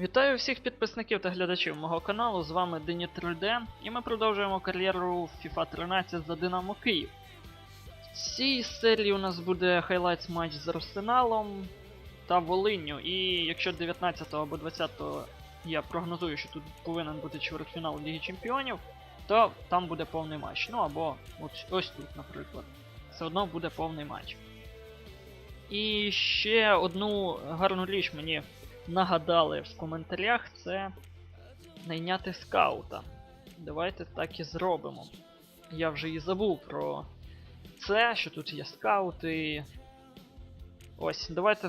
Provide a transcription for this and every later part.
Вітаю всіх підписників та глядачів мого каналу. З вами Дені 3D, і ми продовжуємо кар'єру FIFA 13 за Динамо Київ. В цій серії у нас буде хайлайтс матч з Арсеналом та Волинню. І якщо 19 або 20 я прогнозую, що тут повинен бути чвертьфінал Ліги Чемпіонів, то там буде повний матч. Ну або ось, ось тут, наприклад. Все одно буде повний матч. І ще одну гарну річ мені нагадали в коментарях, це найняти скаута. Давайте так і зробимо. Я вже і забув про це, що тут є скаути. Ось, давайте.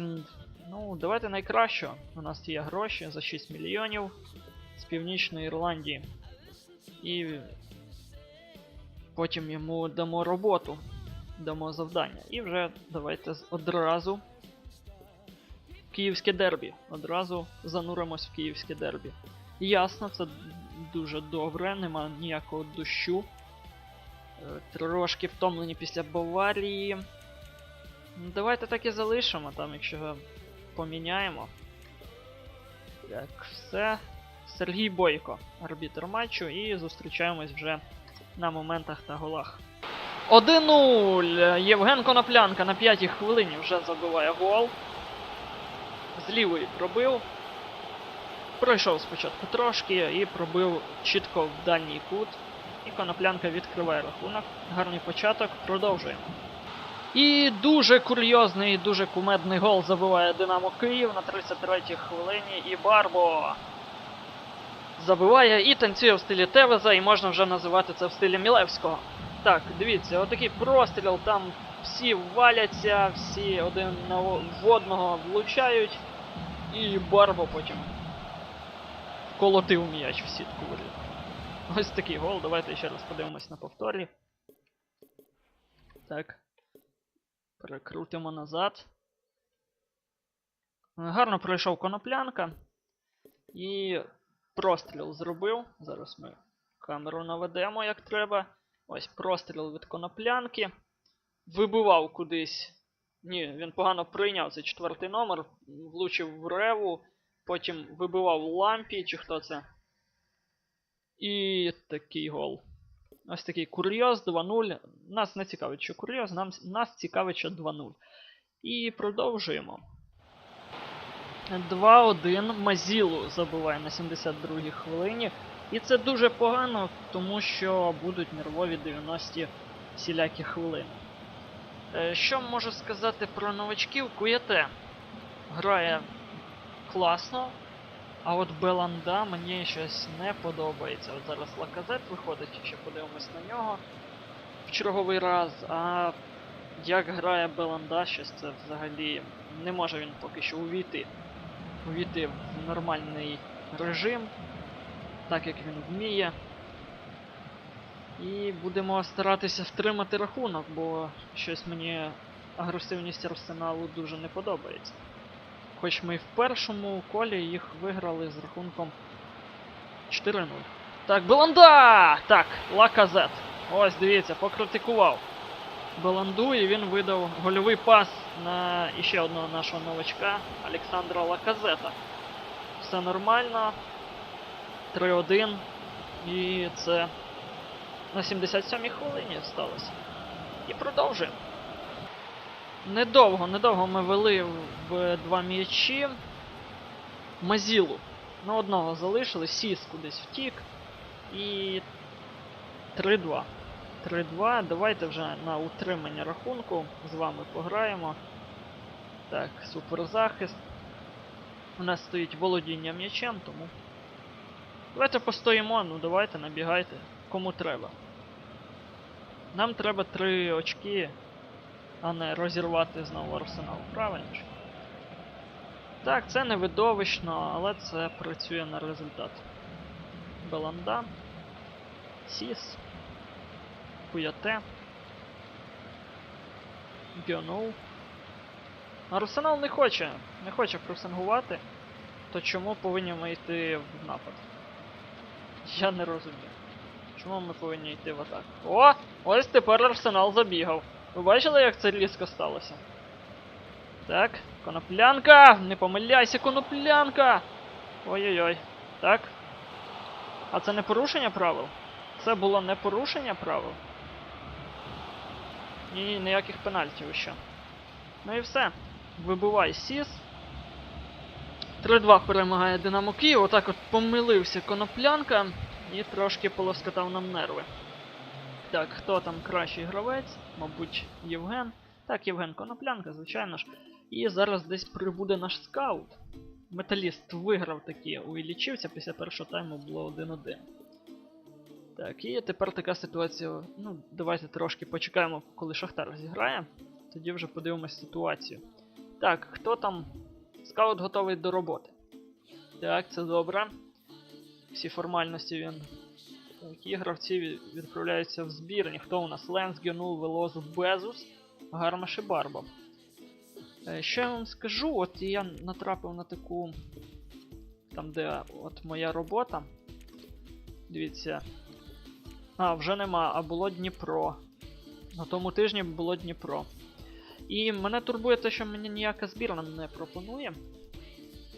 Ну, давайте найкраще. У нас є гроші за 6 мільйонів з Північної Ірландії. І потім йому дамо роботу, дамо завдання. І вже давайте одразу Київське дербі. Одразу зануримось в київське дербі. Ясно, це дуже добре, нема ніякого дощу. Е, Трошки втомлені після Баварії. Ну, Давайте так і залишимо, там, якщо поміняємо. Так, все. Сергій Бойко, арбітр матчу, і зустрічаємось вже на моментах та голах. 1-0! Євген Коноплянка на п'ятій хвилині вже забиває гол з лівої пробив. Пройшов спочатку трошки і пробив чітко в дальній кут. І коноплянка відкриває рахунок. Гарний початок, продовжуємо. І дуже курйозний, дуже кумедний гол забиває Динамо Київ на 33-й хвилині. І Барбо забиває і танцює в стилі Тевеза, і можна вже називати це в стилі Мілевського. Так, дивіться, отакий простріл, там всі валяться, всі один в одного влучають, і Барбо потім колотив м'яч в сітку. Ось такий гол. Давайте ще раз подивимось на повторі. Так. Перекрутимо назад. Гарно пройшов коноплянка. І простріл зробив. Зараз ми камеру наведемо як треба. Ось простріл від коноплянки. Вибивав кудись. Ні, він погано прийняв цей четвертий номер, влучив в реву, потім вибивав в лампі, чи хто це. І такий гол. Ось такий курйоз 2-0. Нас не цікавить, що курйоз, нам, нас цікавить, що 2-0. І продовжуємо. 2-1 Мазілу забиває на 72-й хвилині. І це дуже погано, тому що будуть нервові 90 всілякі хвилини. Е, Що можу сказати про новачків? Куєте грає класно, а от Беланда мені щось не подобається. От зараз Лаказет виходить, ще подивимось на нього в черговий раз. А як грає Беланда, щось це взагалі не може він поки що увійти. Увійти в нормальний режим, так як він вміє. І будемо старатися втримати рахунок, бо щось мені агресивність арсеналу дуже не подобається. Хоч ми в першому колі їх виграли з рахунком 4-0. Так, Беланда! Так, Лаказет. Ось, дивіться, покритикував Беланду, і він видав гольовий пас на іще одного нашого новачка Олександра Лаказета. Все нормально. 3-1. І це на 77-й хвилині сталося. І продовжуємо. Недовго, недовго ми вели в два м'ячі. Мазілу. На одного залишили, Сіс кудись втік. І 3-2. 3-2. Давайте вже на утримання рахунку з вами пограємо. Так, суперзахист. У нас стоїть володіння м'ячем, тому. Давайте постоїмо, ну давайте, набігайте. Кому треба. Нам треба 3 очки, а не розірвати знову арсенал. Правильно? Так, це не видовищно, але це працює на результат. Беланда. Сіс. Куяте. Гьоноу. Арсенал не хоче. Не хоче пресингувати. То чому повинні ми йти в напад? Я не розумію. Чому ми повинні йти в атаку? О! Ось тепер арсенал забігав. Ви бачили, як це різко сталося? Так, коноплянка! Не помиляйся, коноплянка! Ой-ой-ой. Так. А це не порушення правил? Це було не порушення правил? Ні, ні, ніяких пенальтів ще. Ну і все. Вибивай Сіс. 3-2 перемагає Динамо Київ. Отак от помилився коноплянка і трошки полоскотав нам нерви. Так, хто там кращий гравець? Мабуть, Євген. Так, Євген Коноплянка, звичайно ж. І зараз десь прибуде наш скаут. Металіст виграв таки у Іллічівця, після першого тайму було 1-1. Так, і тепер така ситуація. Ну, давайте трошки почекаємо, коли Шахтар зіграє. Тоді вже подивимось ситуацію. Так, хто там? Скаут готовий до роботи. Так, це добре. Всі формальності він. Такі гравці відправляються в збірні. Хто у нас? Ленс, Генул, Велозу, Безус, Гармаш і Барба. Е, Що я вам скажу? От я натрапив на таку. Там, де от моя робота. Дивіться. А, вже нема, а було Дніпро. На тому тижні було Дніпро. І мене турбує те, що мені ніяка збірна не пропонує.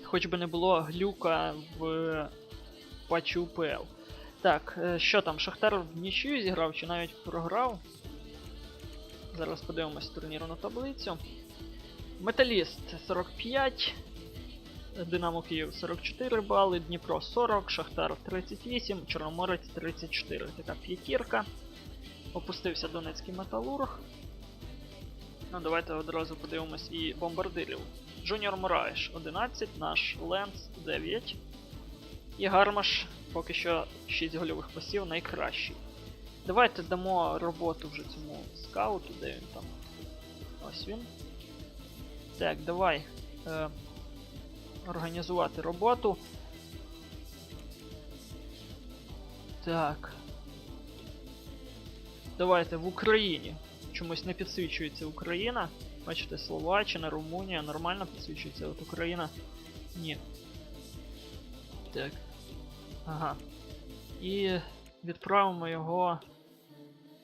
Хоч би не було глюка в патчі УПЛ. Так, е, що там, Шахтар в нічию зіграв чи навіть програв? Зараз подивимось турнірну таблицю. Металіст 45, Динамо Київ 44 бали, Дніпро 40, Шахтар 38, Чорноморець 34. Така п'ятірка. Опустився Донецький металург. Ну, давайте одразу подивимось і бомбардирів. Джуніор Мураєш 11, наш Ленс 9. І Гармаш поки що 6 гольових пасів найкращий. Давайте дамо роботу вже цьому скауту, де він там. Ось він. Так, давай е, організувати роботу. Так. Давайте в Україні. Чомусь не підсвічується Україна. Бачите, Словаччина, Румунія нормально підсвічується, от Україна. Ні. Так. Ага. І відправимо його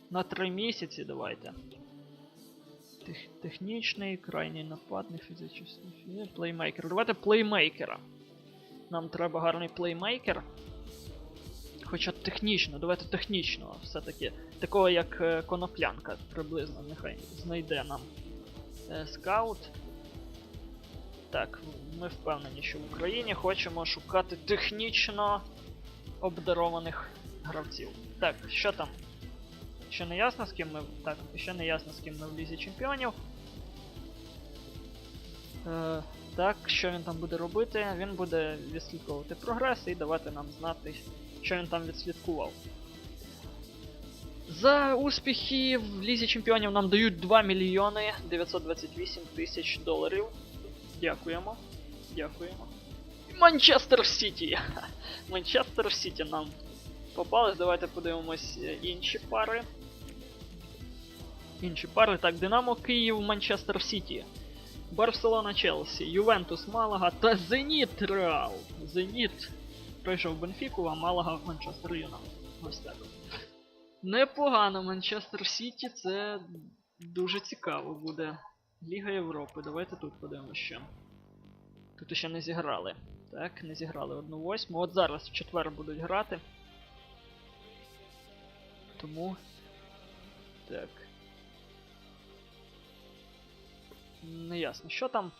на 3 місяці, давайте. Тех, технічний, крайній нападник, фізичний, плеймейкер. Давайте плеймейкера. Нам треба гарний плеймейкер. Хоча технічно, давайте технічного все-таки. Такого як е, коноплянка приблизно, нехай знайде нам е, скаут. Так, ми впевнені, що в Україні хочемо шукати технічно обдарованих гравців. Так, що там? Ще не ясно, з ким ми. Так, ще не ясно, з ким ми в лізі чемпіонів. Е, так, що він там буде робити? Він буде відслідковувати прогрес і давати нам знати, що він там відслідкував. За успіхи в Лізі Чемпіонів нам дають 2 мільйони 928 тисяч доларів. Дякуємо. Дякуємо. Манчестер Сіті! Манчестер Сіті нам попались. Давайте подивимось е, інші пари. Інші пари. Так, Динамо Київ, Манчестер Сіті. Барселона Челсі, Ювентус Малага та Зеніт Реал. Зеніт пройшов Бенфіку, а Малага Манчестер Юнайтед. Ось так. Непогано Манчестер Сіті, це дуже цікаво буде. Ліга Європи. Давайте тут подивимося. Тут ще не зіграли. Так, не зіграли одну восьму. От зараз в четвер будуть грати. Тому. Так. Не ясно, що там.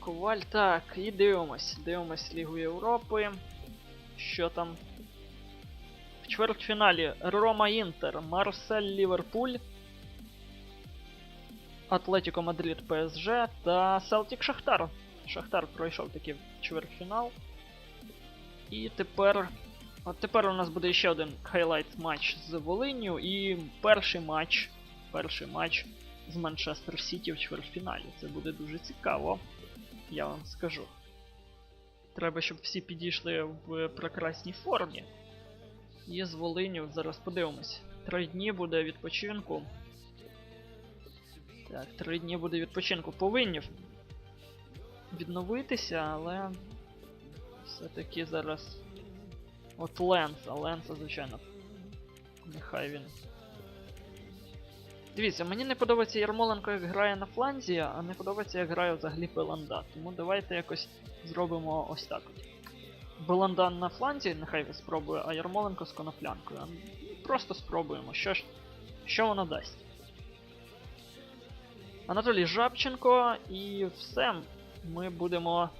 Коваль, так, і дивимось. Дивимось Лігу Європи. Що там? В чвертьфіналі Рома Інтер, Марсель Ліверпуль, Атлетіко Мадрид ПСЖ та Селтік Шахтар. Шахтар пройшов таки в чвертьфінал. І тепер. От тепер у нас буде ще один хайлайт матч з Волинню і перший матч. Перший матч з Манчестер Сіті в чвертьфіналі. Це буде дуже цікаво, я вам скажу. Треба, щоб всі підійшли в прекрасній формі. І з Волиню зараз подивимось. Три дні буде відпочинку. Так, три дні буде відпочинку. Повинні відновитися, але все-таки зараз. От Ленса, Ленса, звичайно. Нехай він. Дивіться, мені не подобається Ярмоленко, як грає на фланзі, а не подобається, як грає взагалі Пеланда. Тому давайте якось зробимо ось так. от. Беландан на фланзі, нехай спробує, а Ярмоленко з коноплянкою. Просто спробуємо, що ж, що воно дасть. Анатолій Жабченко і все. Ми будемо.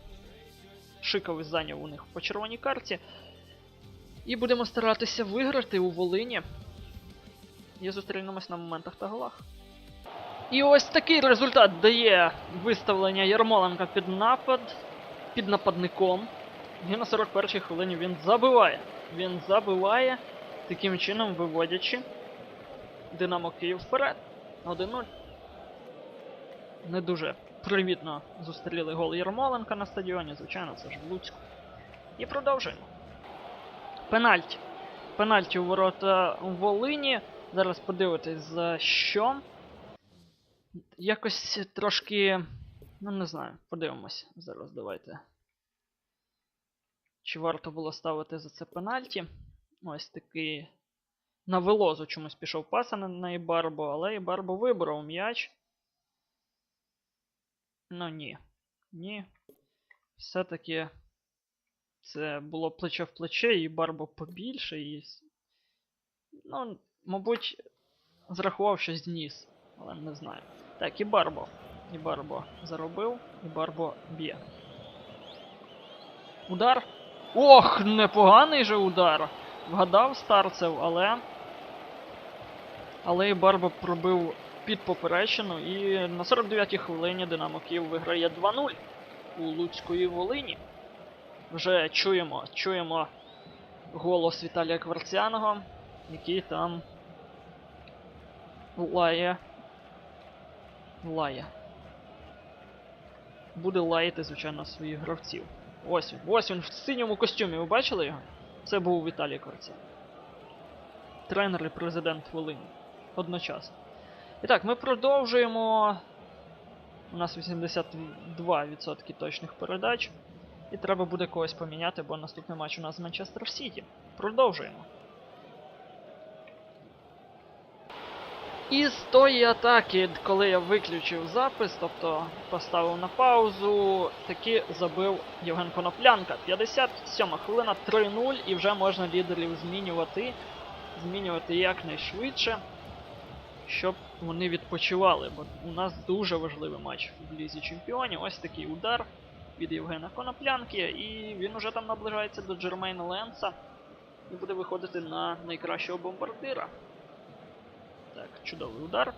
Шиковий зайняв у них по червоній карті. І будемо старатися виграти у Волині. І зустрінемось на моментах та голах. І ось такий результат дає виставлення Ярмоленка під напад, під нападником. І на 41-й хвилині він забиває. Він забиває, таким чином виводячи Динамо Київ вперед. 1-0. Не дуже привітно зустріли гол Ярмоленка на стадіоні, звичайно, це ж в Луцьку. І продовжуємо. Пенальті. Пенальті у ворота Волині. Зараз подивитись за що. Якось трошки. Ну, не знаю, подивимось. Зараз давайте. Чи варто було ставити за це пенальті? Ось такий. На велозу чомусь пішов паса на, на Ібарбо, але Ібарбо виборов м'яч. Ну ні. Ні. Все-таки це було плече в плече, і Барбо побільше, і. Ну, мабуть, зрахував щось зніс, але не знаю. Так, і Барбо. І Барбо заробив, і Барбо б'є. Удар. Ох, непоганий же удар! Вгадав старцев, але. Але і Барбо пробив під поперечину, і на 49-й хвилині Динамо Київ виграє 2-0 у Луцької Волині. Вже чуємо, чуємо голос Віталія Кварцяного, який там лає. Лає. Буде лаяти, звичайно, своїх гравців. Ось він. Ось він в синьому костюмі. Ви бачили його? Це був Віталій Кварцян. Тренер і президент Волині. Одночасно. І так, ми продовжуємо. У нас 82% точних передач. І треба буде когось поміняти, бо наступний матч у нас з Манчестер Сіті. Продовжуємо. І з тої атаки, коли я виключив запис, тобто поставив на паузу, таки забив Євген Коноплянка. 57 хвилина, 3-0, і вже можна лідерів змінювати. Змінювати якнайшвидше, щоб вони відпочивали. Бо у нас дуже важливий матч в Лізі Чемпіонів. Ось такий удар від Євгена Коноплянки, і він уже там наближається до Джермейна Ленса і буде виходити на найкращого бомбардира. Так, чудовий удар.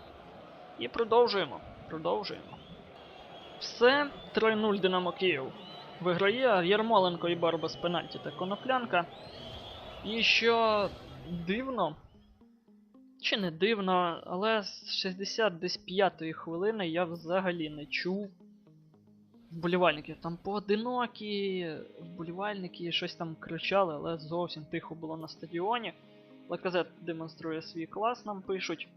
І продовжуємо. Продовжуємо. Все, 3-0 Динамо Київ. Виграє Ярмоленко і Барба з пенальті та Коноплянка. І що дивно. Чи не дивно, але з 65-ї хвилини я взагалі не чув вболівальників. Там поодинокі вболівальники щось там кричали, але зовсім тихо було на стадіоні. Лаказет демонструє свій клас, нам пишуть.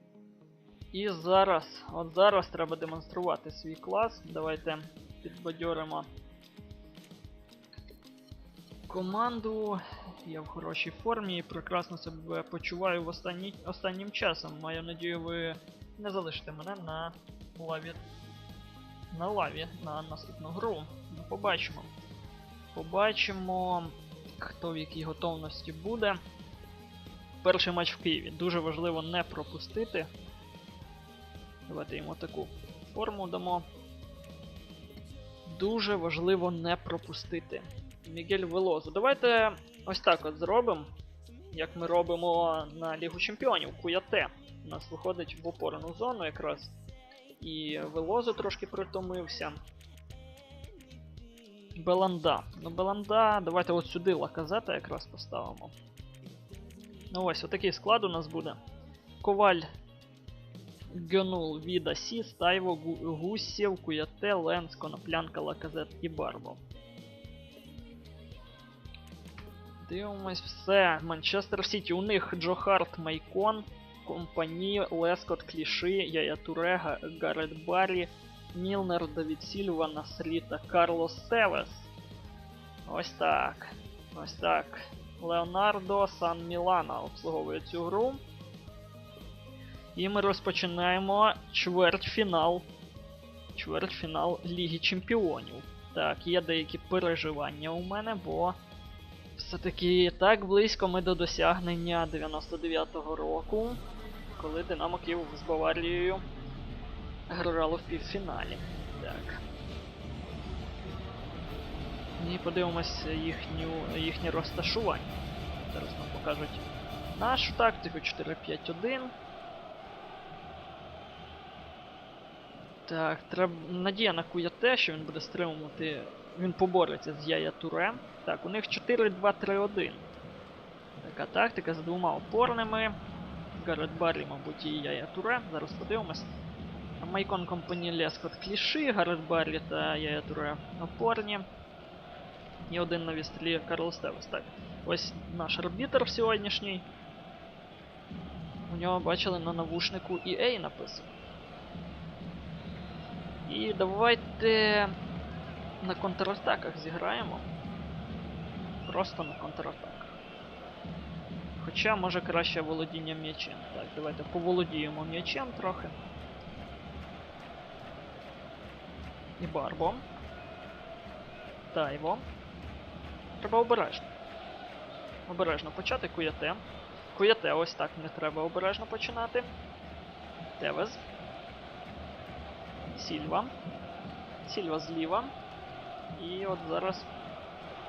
І зараз, от зараз треба демонструвати свій клас. Давайте підбадьоримо команду. Я в хорошій формі і прекрасно себе почуваю в останні... останнім часом. Маю надію, ви не залишите мене на лаві. На лаві на наступну гру. Ну, побачимо. Побачимо, хто в якій готовності буде. Перший матч в Києві. Дуже важливо не пропустити. Давайте йому таку форму дамо. Дуже важливо не пропустити. Мігель Велозу. Давайте ось так от зробимо. Як ми робимо на Лігу Чемпіонів. Куяте. У нас виходить в опорну зону якраз. І Велозу трошки притомився. Беланда. Ну, Беланда, давайте от сюди лаказета якраз поставимо. Ну ось, отакий склад у нас буде. Коваль, Гьонул, Віда, Сіс, Тайво, Гу- Гусєв, Куяте, Ленс, Коноплянка, Лаказет і Барбо. Дивимось все. Манчестер Сіті. У них Джо Харт, Майкон, Компані, Лескот, Кліши, Яя Туре, Га- Гарет Баррі, Мілнер, Давід Сільва, Насріта, Карлос Севес. Ось так. Ось так. Леонардо Сан Мілана обслуговує цю гру. І ми розпочинаємо чвертьфінал. Чвертьфінал Ліги Чемпіонів. Так, є деякі переживання у мене, бо Все-таки так близько ми до досягнення 99-го року, коли Динамо Київ з Баварією грало в півфіналі. Так. І подивимося їхню, їхнє розташування. Зараз нам покажуть нашу тактику 4-5-1. Так, треба. Надія на Куяте, що він буде стримувати. Він побореться з Яя Туре. Так, у них 4-2-3-1. Така тактика з двома опорними. Гаррет Баррі, мабуть, і Яя Туре. Зараз подивимось. Майкон компанії Лескот кліші, Гаррет Баррі та Яя Туре опорні. І один на вістрі Карл Стевес. Так. Ось наш арбітр сьогоднішній. У нього бачили на навушнику EA написано. І давайте на контратаках зіграємо. Просто на контратаках. Хоча може краще володіння м'ячем. Так, давайте поволодіємо м'ячем трохи. І Барбо. Тайво. Треба обережно. Обережно почати Куяте. Куяте, ось так не треба обережно починати. Тевез. Сільва. Сільва зліва. І от зараз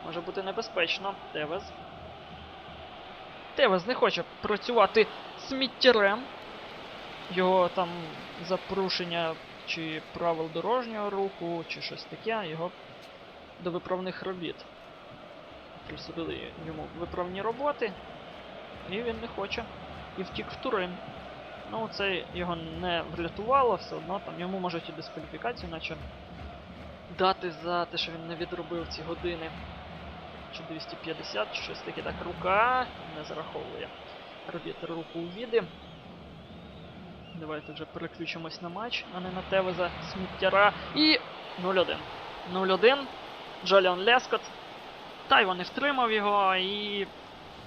може бути небезпечно. Тевез. Тевез не хоче працювати сміттєрем. Його там за порушення чи правил дорожнього руху, чи щось таке, його до виправних робіт. Присудили йому виправні роботи, і він не хоче. І втік в Турин. Ну, це його не врятувало, все одно там йому можуть і дискваліфікацію, наче дати за те, що він не відробив ці години. Чи 250, чи щось таке. Так, рука не зараховує. Робіт руку у віди. Давайте вже переключимось на матч, а не на Тевеза сміттяра. І 0-1. 0-1. Джоліон Лескот. Тайво не втримав його і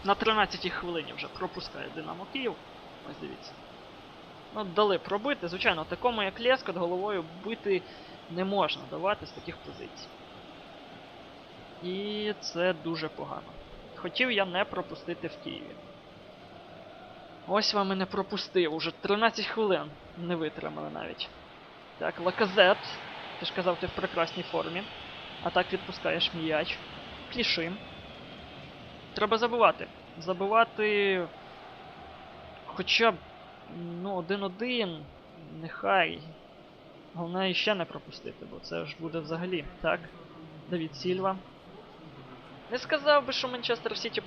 на 13-й хвилині вже пропускає Динамо Київ. Ось дивіться. Ну, дали пробити. Звичайно, такому як Лескот головою бити не можна давати з таких позицій. І це дуже погано. Хотів я не пропустити в Києві. Ось вам і не пропустив. Уже 13 хвилин не витримали навіть. Так, Лаказет. Ти ж казав, ти в прекрасній формі. А так відпускаєш м'яч. Кліши. Треба забивати. Забивати. Хоча б. Ну, один-один. Нехай. Головне ще не пропустити, бо це ж буде взагалі. Так. Давід Сільва. Не сказав би, що Манчестер Сіті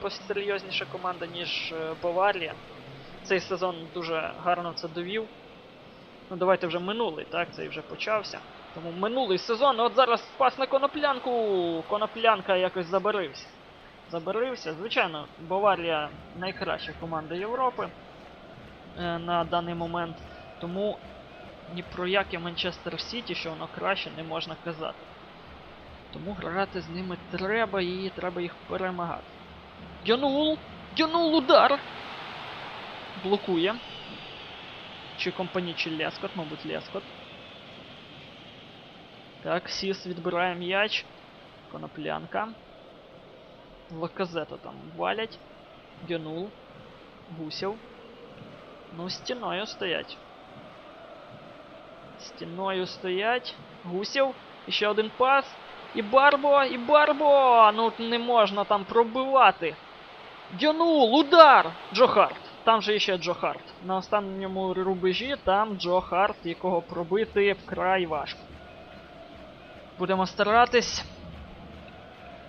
посерйозніша команда, ніж е, Баварія. Цей сезон дуже гарно це довів. Ну, давайте вже минулий, так, цей вже почався. Тому минулий сезон, от зараз пас на коноплянку. Коноплянка якось забарився. Забарився. Звичайно, Баварія найкраща команда Європи на даний момент. Тому ні про яке Манчестер Сіті, що воно краще, не можна казати. Тому грати з ними треба і треба їх перемагати. Дянул! Дянул удар! Блокує. Чи компаній, чи Лескот, мабуть, Лескот. Так, Сіс відбирає м'яч. Коноплянка. Лаказета там валять. Дянул. Гусів. Ну, стіною стоять. Стіною стоять. Гусів. І ще один пас. І Барбо, і Барбо! Ну не можна там пробивати. Дянул, удар! Джо Харт. Там же ще Джо Харт. На останньому рубежі там Джо Харт, якого пробити вкрай важко. Будемо старатись.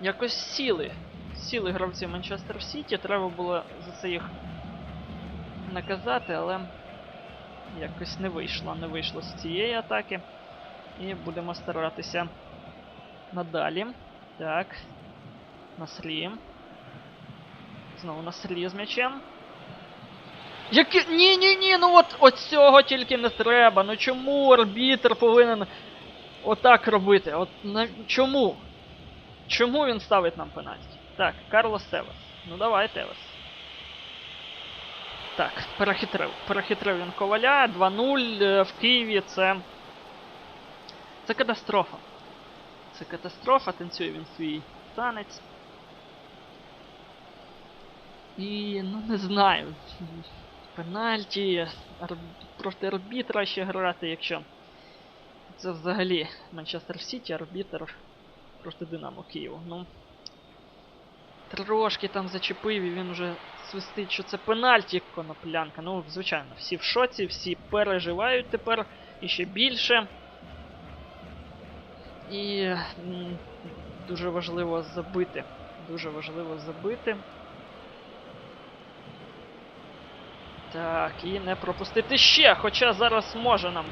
Якось сіли. Сіли гравці Манчестер Сіті. Треба було за це їх наказати, але якось не вийшло. Не вийшло з цієї атаки. І будемо старатися надалі. Так. Наслі. Знову наслі з м'ячем. Яке. Ні, ні, ні, ну от, цього тільки не треба. Ну чому арбітр повинен отак робити? От на... чому? Чому він ставить нам пенальті? Так, Карлос Тевес. Ну давай, Тевес. Так, перехитрив. Перехитрив він коваля. 2-0 е, в Києві це. Це катастрофа. Це катастрофа, танцює він свій танець. І ну не знаю. Пенальті, ар... проти арбітра ще грати, якщо. Це взагалі Манчестер Сіті, арбітр проти Динамо Києву. Ну. Трошки там зачепив і він вже свистить, що це пенальті коноплянка. Ну, звичайно, всі в шоці, всі переживають тепер і ще більше. І дуже важливо забити. Дуже важливо забити. Так, і не пропустити ще, хоча зараз може нам.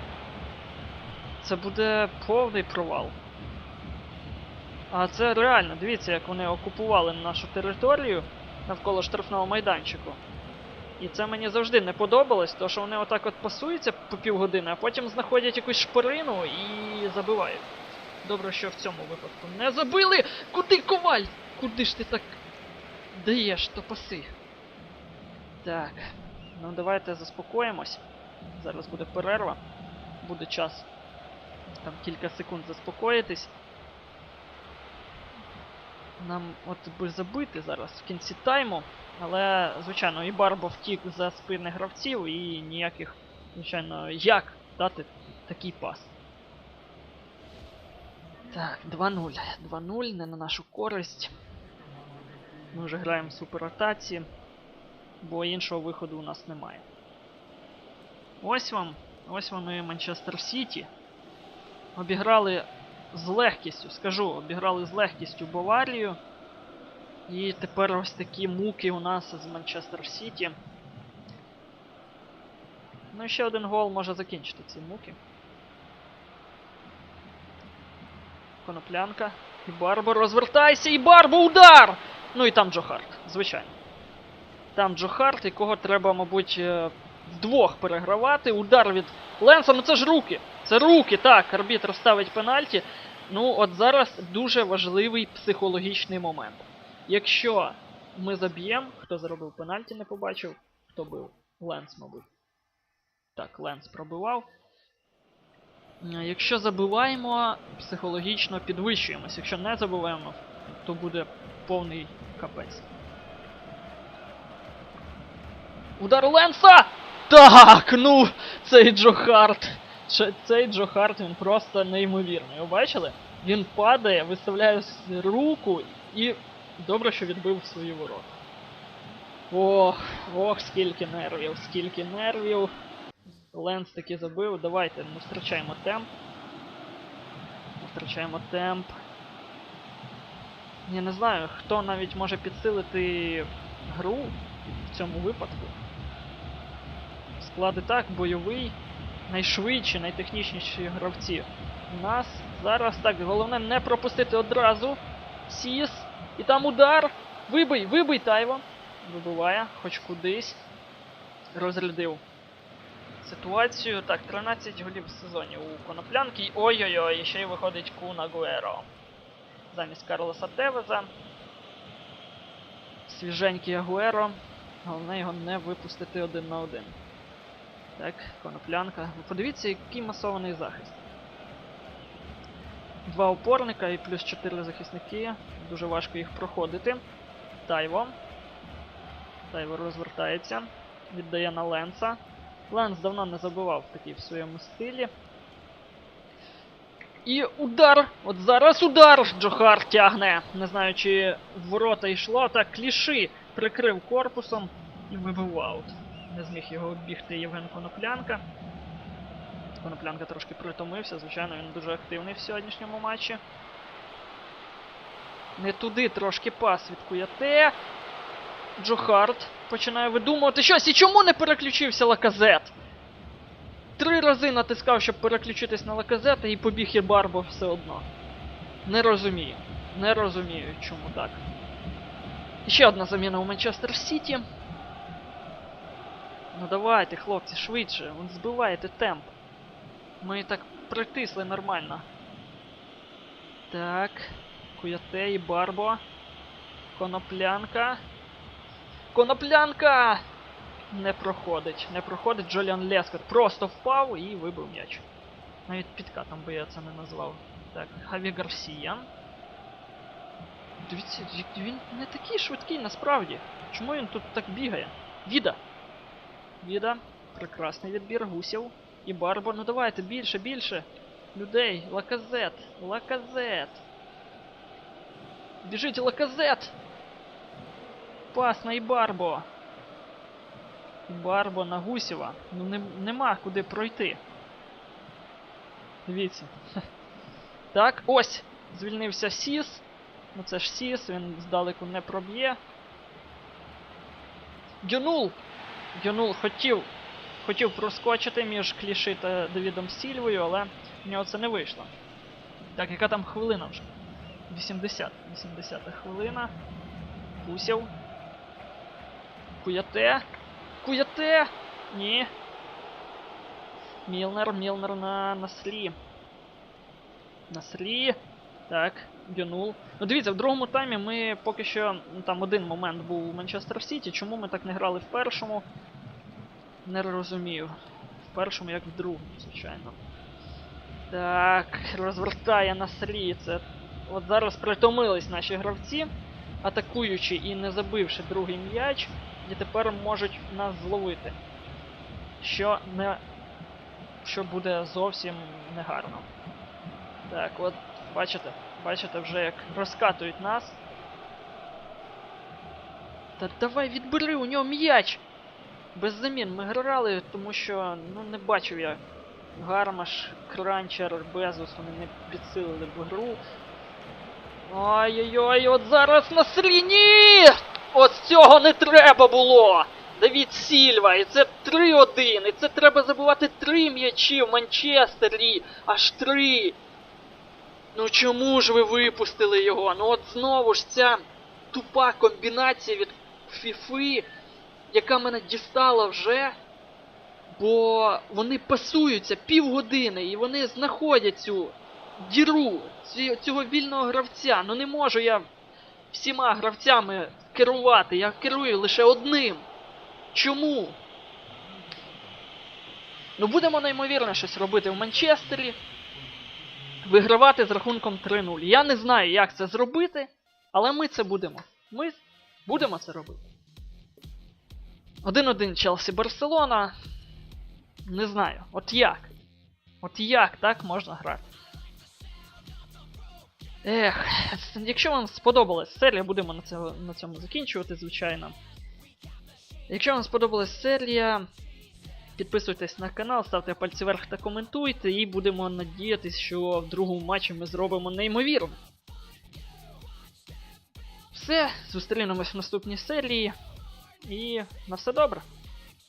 Це буде повний провал. А це реально, дивіться, як вони окупували нашу територію навколо штрафного майданчику. І це мені завжди не подобалось, тому що вони отак от пасуються по півгодини, а потім знаходять якусь шпорину і забивають. Добре, що в цьому випадку не забили! Куди коваль? Куди ж ти так даєш то паси? Так. Ну давайте заспокоїмось. Зараз буде перерва. Буде час там кілька секунд заспокоїтись. Нам от би забити зараз в кінці тайму, але, звичайно, і Барбо втік за спини гравців, і ніяких, звичайно, як дати такий пас. Так, 2-0. 2-0, не на нашу користь. Ми вже граємо в суператаці, бо іншого виходу у нас немає. Ось вам, ось вам і Манчестер Сіті. Обіграли з легкістю, скажу, обіграли з легкістю Баварію. І тепер ось такі муки у нас з Манчестер Сіті. Ну і ще один гол може закінчити ці муки. Коноплянка. І Барбо розвертайся, і Барбо удар! Ну і там Джо Харт, звичайно. Там Джо Харт, якого треба, мабуть, е, вдвох перегравати. Удар від Ленса, ну це ж руки! Це руки, так, арбітр ставить пенальті. Ну, от зараз дуже важливий психологічний момент. Якщо ми заб'ємо, хто заробив пенальті, не побачив, хто бив? Ленс, мабуть. Так, Ленс пробивав. Е, Якщо забиваємо, психологічно підвищуємось. Якщо не забиваємо, то буде повний капець. Удар Ленса! Так, ну, цей Джо Харт. Че- Цей Джо Харт, він просто неймовірний. Ви бачили? Він падає, виставляє руку і добре, що відбив свої ворота. Ох, ох, скільки нервів, скільки нервів. Ленс таки забив. Давайте, ми втрачаємо темп. Ми втрачаємо темп. Я не знаю, хто навіть може підсилити гру в цьому випадку. Склад і так, бойовий, найшвидші, найтехнічніші гравці. У нас зараз так, головне не пропустити одразу. Сіс. І там удар. Вибий, вибий Тайво. Вибиває, хоч кудись. Розрядив ситуацію. Так, 13 голів в сезоні у Коноплянки. Ой-ой-ой, ще й виходить Куна Гуеро. Замість Карлоса Тевеза. Свіженький Агуеро. Головне його не випустити один на один. Так, коноплянка. Подивіться, який масований захист. Два опорника і плюс 4 захисники. Дуже важко їх проходити. Тайво. Тайво розвертається. Віддає на Ленса. Ленс давно не забивав такий в своєму стилі. І удар! От зараз удар! Джохар тягне. Не знаю, чи ворота йшло. Так, кліши прикрив корпусом і вибив аут. Не зміг його оббігти Євген Коноплянка. Коноплянка трошки притомився, звичайно, він дуже активний в сьогоднішньому матчі. Не туди трошки пас від Куяте. Джо Харт починає видумувати щось. І чому не переключився Лаказет? Три рази натискав, щоб переключитись на Лаказета, і побіг і Барбо все одно. Не розумію. Не розумію, чому так. Ще одна заміна у Манчестер Сіті. Ну давайте, хлопці, швидше. Вон збиваєте темп. Ми так притисли нормально. Так. Куяте і Барбо. Коноплянка. Коноплянка! Не проходить. Не проходить Джоліан Лескот. Просто впав і вибив м'яч. Навіть підкатом би я це не назвав. Так, Хаві Гарсія. Дивіться, він не такий швидкий насправді. Чому він тут так бігає? Віда! Віда, прекрасний відбір гусів. І Барбо, ну давайте більше, більше. Людей, лаказет, лаказет. Біжить лаказет! Пас на Ібарбо. Барбо на Гусєва. Ну не, нема куди пройти. Дивіться. Так, ось! Звільнився Сіс. Ну це ж Сіс, він здалеку не проб'є. Гюнул! Гюнул хотів. Хотів проскочити між Кліши та Давідом Сільвою, але в нього це не вийшло. Так, яка там хвилина вже? 80. 80 хвилина. Гусєв. Куяте. Куяте! Ні. Мілнер, Мілнер на, на слі. На слі. Так, Гюнул. Ну дивіться, в другому таймі ми поки що. ну, Там один момент був у Манчестер Сіті. Чому ми так не грали в першому? Не розумію. В першому, як в другому, звичайно. Так, розвертає на слі. Це. От зараз притомились наші гравці, атакуючи і не забивши другий м'яч, і тепер можуть нас зловити. Що не. Що буде зовсім негарно. Так, от, бачите, бачите вже як розкатують нас. Та давай відбери у нього м'яч! Без замін ми грали, тому що ну не бачив я. Гармаш, Кранчер, Безус, вони не підсилили б гру. Ой-ой-ой, от зараз на сліні! От цього не треба було! Давід Сільва, і це 3-1, і це треба забувати три м'ячі в Манчестері, аж три. Ну чому ж ви випустили його? Ну от знову ж ця тупа комбінація від Фіфи, яка мене дістала вже. Бо вони пасуються півгодини і вони знаходять цю діру, цього вільного гравця. Ну не можу я всіма гравцями керувати, я керую лише одним. Чому? Ну будемо неймовірно щось робити в Манчестері. Вигравати з рахунком 3-0. Я не знаю, як це зробити, але ми це будемо. Ми будемо це робити. 1-1 Челсі Барселона. Не знаю. От як? От як так можна грати? Ех, якщо вам сподобалась серія, будемо на, цього, на цьому закінчувати, звичайно. Якщо вам сподобалась серія, підписуйтесь на канал, ставте пальці вверх та коментуйте, і будемо надіятися, що в другому матчі ми зробимо неймовірно. Все, зустрінемось в наступній серії. І на все добре.